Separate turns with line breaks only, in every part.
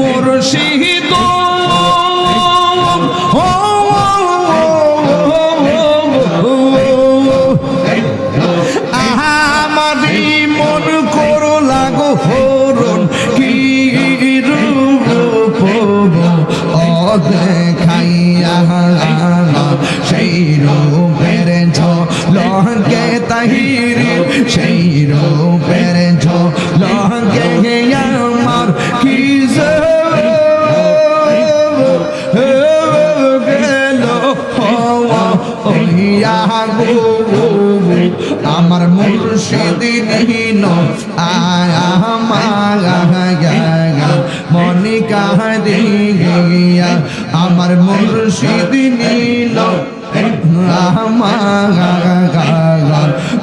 মুর্শিদ কহিনো আয়া মায়া গিয়া, আমার মুর্শিদ নীল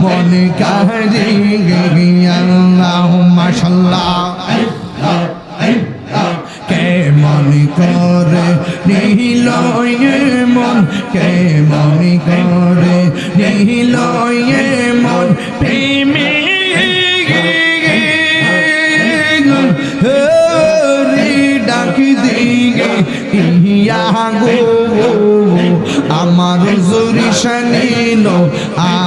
মনে কাহারে গিয়া মাসাল্লাহ কে মনে করে নীল ইয়ে মন, কে ইয়া আমার জুরি শানিল আ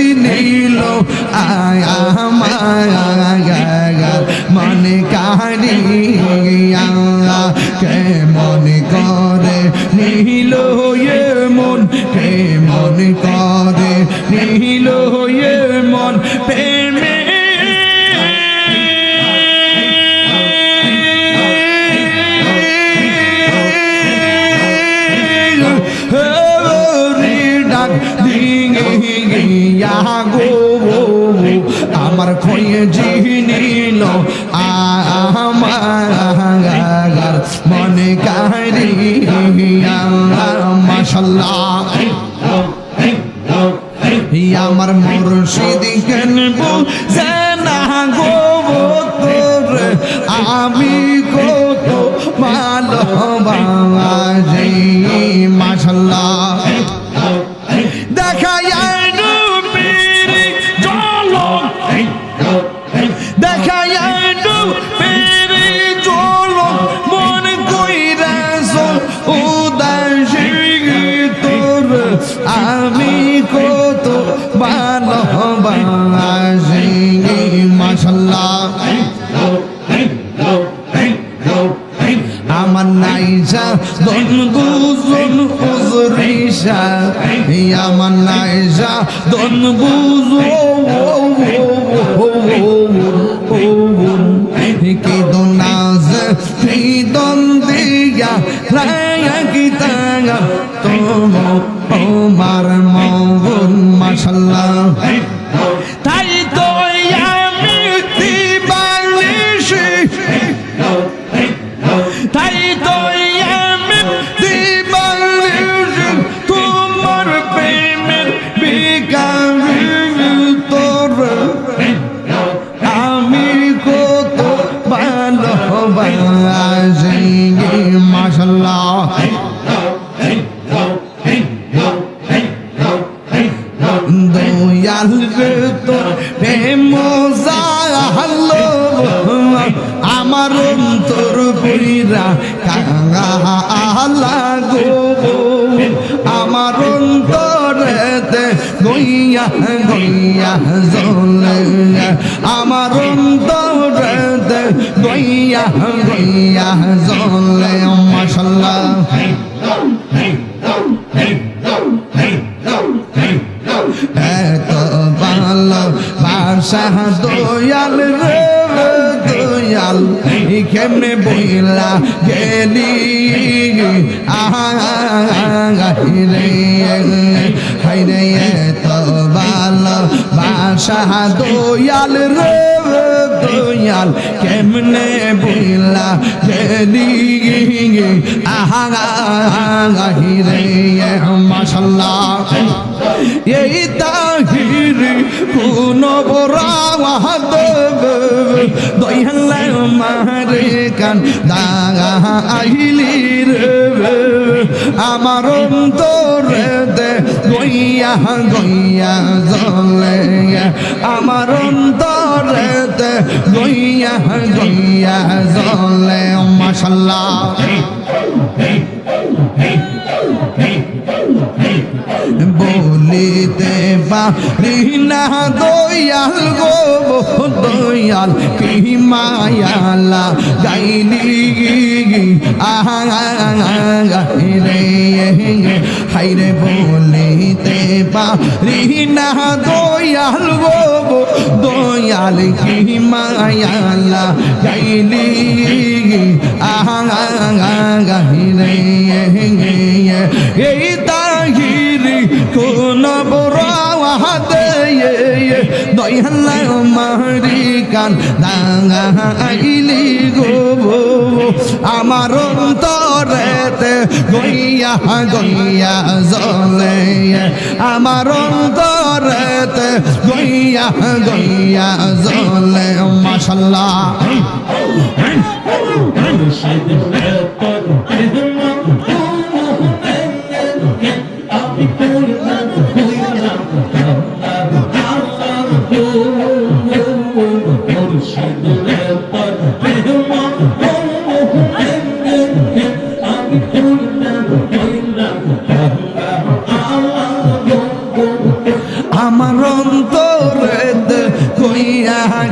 প্রেমে আমার খয়ে জিনিল আমার মনে কারিয়া মাসাল্লাহ আমার মুর্শিদ হইয়া রা কালা গো আমার অন্তরেতে গইয়া গইয়া জলে আমার অন্তরেতে গইয়া গইয়া জলে মাশাল্লাহ। এত ভালো ভাষা দয়াল রে। কেমনে বইলা গেলি? হাইরে, এত ভালো বাসা দয়াল রে, দয়াল কেমনে বইলা গেলি? আহা রে মাশাল্লাহ। এই তাহির কোন বরাদ দয়াল মারে কান দাগা আইলি রে আমার অন্তরে দে গইয়া গইয়া জলে আমার অন্তরে দে গইয়া গইয়া জলে মাশাল্লাহ বলিতে পারি না দয়াল গো, দয়াল কি মায়ালা, গাইলি আহাইরে হাইরে বলিতে পারি না দয়াল গো, দয়াল কি মায়ালা, গাইলি আহাইরে এই তাহিরি দয়াল্লা মারি কান দাঙ্গা আইলি গো আমার অন্তরেতে গইয়া গইয়া জলে আমার অন্তরেতে গইয়া গইয়া জলে মাশাল্লাহ। আমার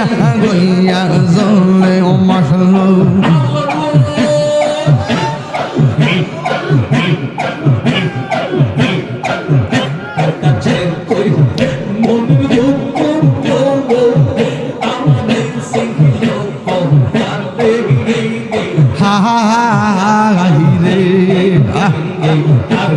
গইয়া গইয়া জলে ও মাসল হা হা হা হা রে
আমি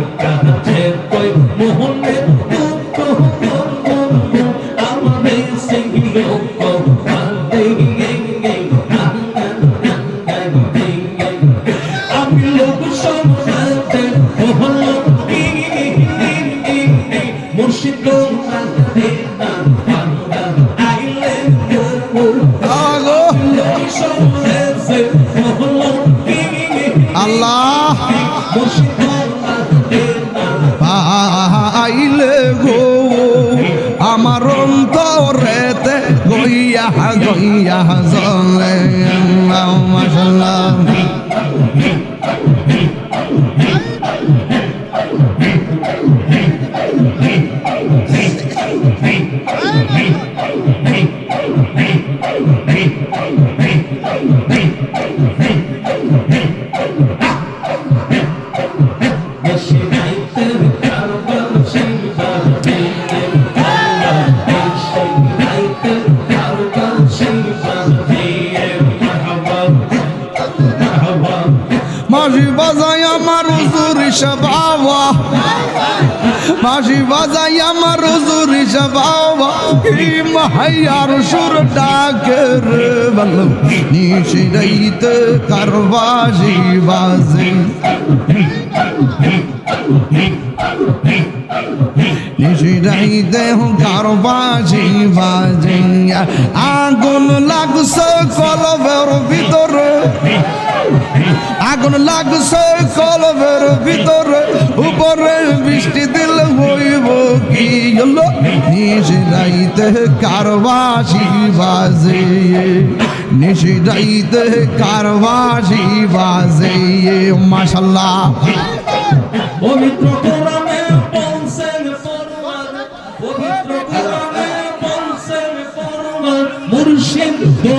গইয়া গইয়া জলে মাসাল্লাহ বাঁশি বাজাই আমার রুজুরি সবাবা কি মাহাইয়ার সুর ডাকের বলো। নিশি রাইত কারবাজি বাজে। নিশিরাইতে কারবাজি বাজে আগুন লাগছে কলবের ভিতরে। আগুন লাগছে কলবের ভিতরে। উপরে বৃষ্টি দিল হইব কি হলো? নিশি রাইতে কারবাসি বাজে নিশি রাইতে কারবাসি বাজে মাশাল্লাহ
পবিত্র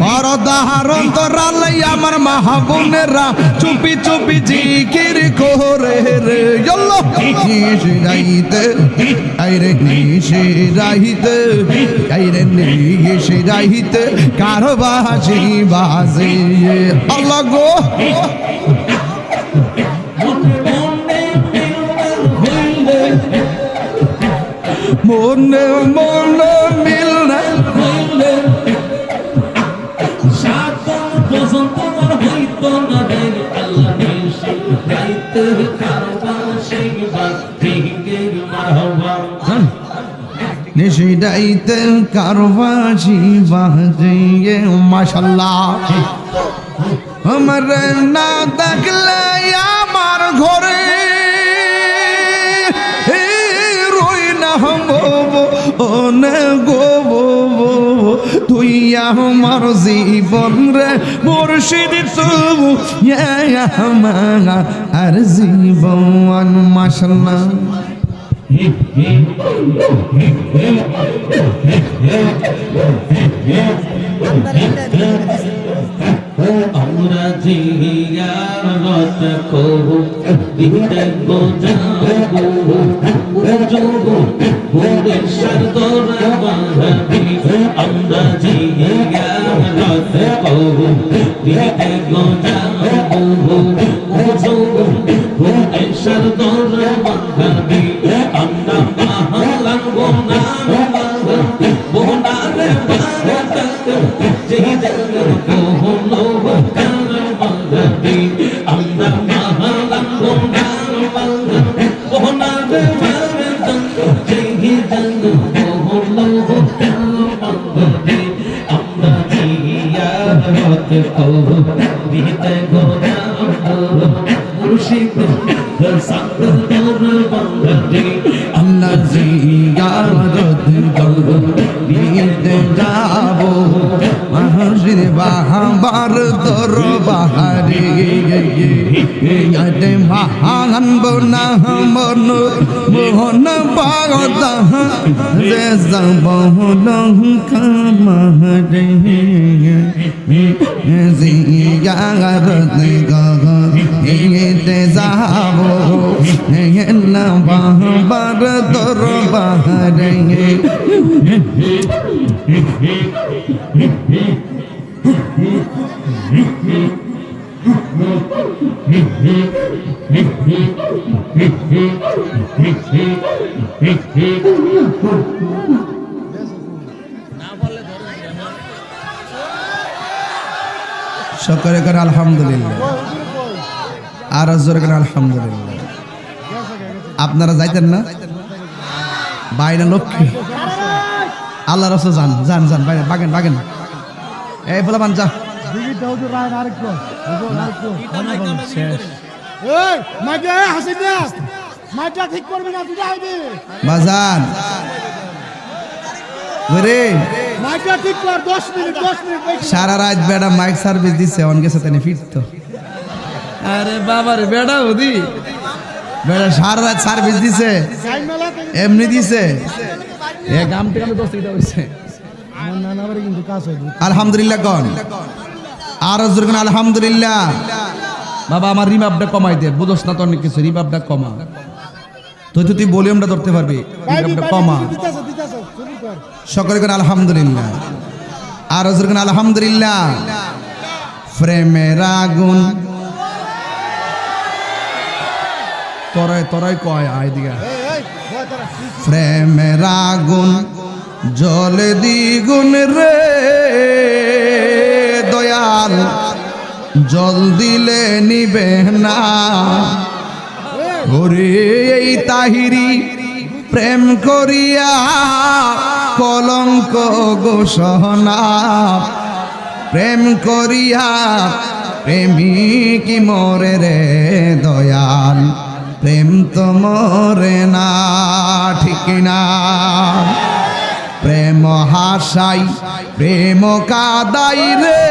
পরদাহার অন্তরালাই আমার মাহাবুনের চুপি চুপি জিকির করে রে। জল্লো নিশি রাইতে, আইরে নিশি রাইতে, আইরে নিশি রাইতে কারবাসি বাজে আল্লাহ গো।
মনে মনে মিল দেন আল্লাহ শিখাইতে কারবার
মাশাল্লাহ আমার না দেখলে আমার জীবন রে মুর্শিদ তবু আর জীবন মাসাল্লাহ
আমরা জিয়ারত করব দিতে গোজাবো যোগো ভোরে সরদর বাহাবি আমরা জিয়ারত করব দিতে গোজাবো দিতে
যাব। মহসিদ বাহাবার দরবারে ইয়াতে মহান বনা মন মোহন পাগত যে যাব। যাব না বাহাবার দরবারে সকলে করে আলহামদুলিল্লাহ। আর জোরে করে আলহামদুলিল্লাহ। আপনারা যাইতেন না? বাইরে লক্ষ্মী। আল্লাহ রসে যান যান যান বাইরে বাগেন বাগেন এই বলে বান যা বাজান
ঠিক কর 10 মিনিট 10
সারা রাত বেড়া মাইক সার্ভিস দিছে অন গেছে তাই ফিরতো। আরে বাবার বেড়া ওদি বেড়া সারা রাত সার্ভিস দিছে। এমনি দিছে। এ গাম থেকে দোস্ত এটা হইছে।
আমার নানাবারে কিন্তু কাজ হয়
আলহামদুলিল্লাহ কন। আর জোর কোন আলহামদুলিল্লাহ। বাবা আমার রিমাপটা কমাই দে। বুঝোস না তো অনেক কিছু রিমাপটা কমা। তুই তো তুই ভলিউমটা ধরতে পারবি। রিমাপটা কমা। সকলে করে আলহামদুলিল্লাহ। আর হজর করে আলহামদুলিল্লাহ। প্রেমের আগুন তরাই তরাই কয় আয় দিগা প্রেমের আগুন জলে দ্বিগুণ রে। দয়াল জল দিলে নিবে না। ওরে এই তাহিরি প্রেম করিয়া কলঙ্ক গোসহনা প্রেম করিয়া প্রেমিক মরে রে দয়াল। প্রেম তো মরে না, ঠিক না প্রেম হাসাই, প্রেম কাদাই রে,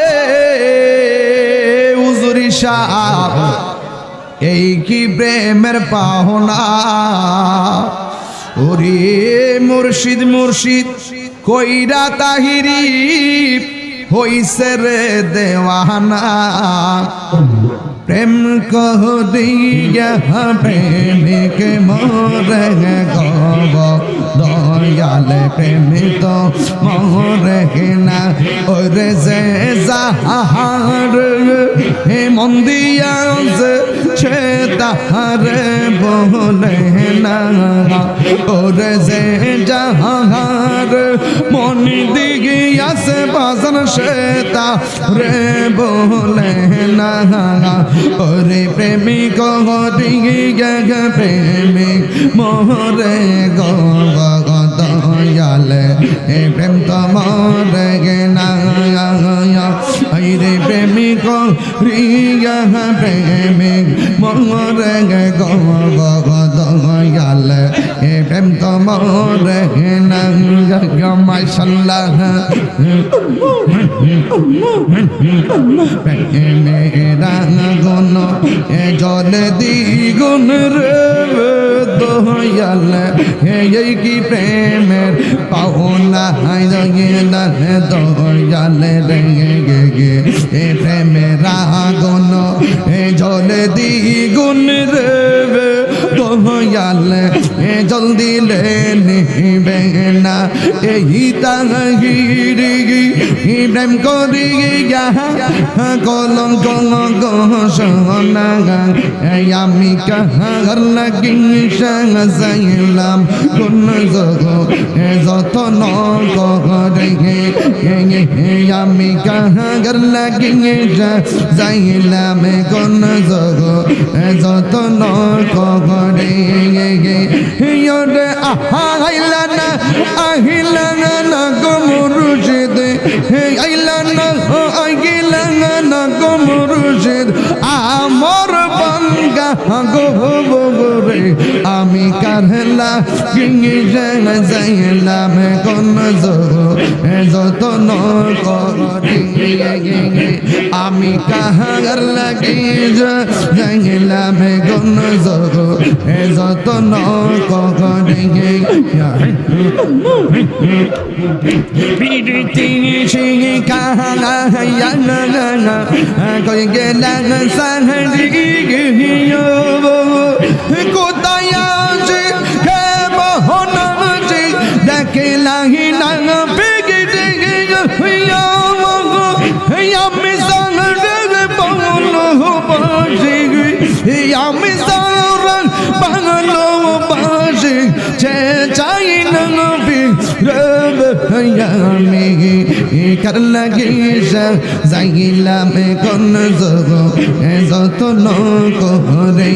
উজুরি সাহ এই কি প্রেমের পাহনা ওরে মুর্শিদ মুর্শিদ, কইরা তাহিরি, হইছে রে দেওয়ানা। প্রেম কহ দিয়া প্রেমিক মোরে গব, দয়াল প্রেমিত মোরে না। ওরে যে যাহার হে মন্দিয়া সে তাহারে বলে না। ওরে যে যাহার মন দিগিয়াছে বাজন সে তারে বলে না। ওরে প্রেমিক দিগিয়া প্রেমিক মোরে গগ দয়াল, এ প্রেম তো মরে গে না। রে প্রেমিক রিয়া প্রেমিক মরে গে দয়াল প্রেম তো মরে গে মেরা গুণ, এ জল দ্বিগুণ রে দয়াল। এই কি প্রেমের পাওনা দয়াল দয়াল রে গে গে প্রেমের আগুন, এ জল দ্বিগুণ জলদি লে নিবে না। এই তাহিরি প্রেম করি সোনা আমি কাহার লাগি সাইলাম কোন যত নরে আমি কাহার লাগি যাইলাম কোন জগ যত নরে আহাইলা না আহিলা না গো মুরুশিদ আইলা না আইলা না গো মুরুশিদ। আমর বাঙ্গা গো কারলা গিঙ্গি যাইলাম কোন যত নরি আমি কাহার লাগি যাইলাম কোন যত নরি প্রীতি সিংহ কাহা কই গেলাম সাহরি গিয়ে কোথায় আমি সাংরে পাগল বাজে আমি সারং পাগল বাজে চে চাই না আমি কার লাগে যাইলাম কোন যোগ যত করে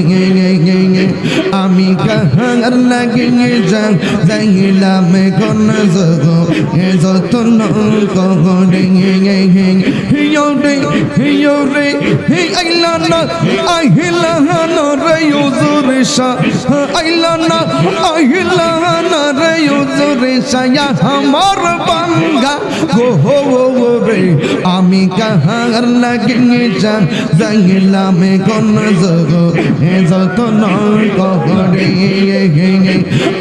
আমি কাহার লাগে যাইলাম কোন যোগ যত করে রে আইলা না আহিলা রে ইউজু হুজুরে আইলা না আইলা না রে হুজুরে সায়া আমার বাঙ্গা গো হো গো রে আমি কাহার লাগিয়ে যান জাইলাম কোন জগ এ যত নয় কহরে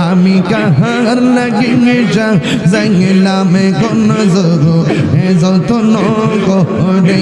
আমি কাহার লাগিয়ে যান জাইলাম কোন জগ এ যত নয় কহরে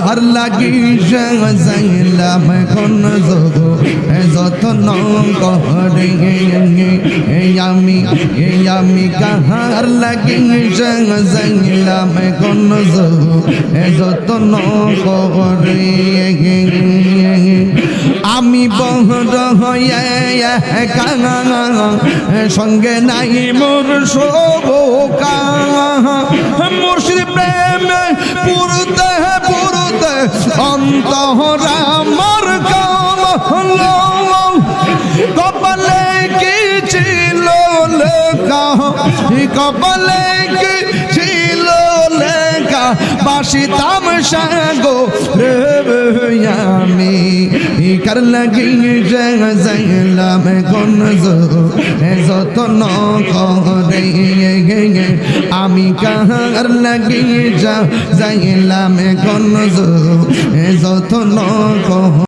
কাহার লাগি যাইলাম কোন যোগ। যত নহরে আমি আমি কাহার লাগি যাইলাম কোন যোগ। যত নহরে আমি বহর হয়ে কাঙা সঙ্গে নাই মোর শোকা মুর্শিদ প্রেমে পুরতে পুরতে মর আমার কাম হলো কপালে কি ছিল কপালে কি ছিল লেখা? বাসিতাম সাগো রে আমি কার লাগি যাইলাম কোন যত ন করে আমি কাহার লাগি যা যাইলাম কোন যত ন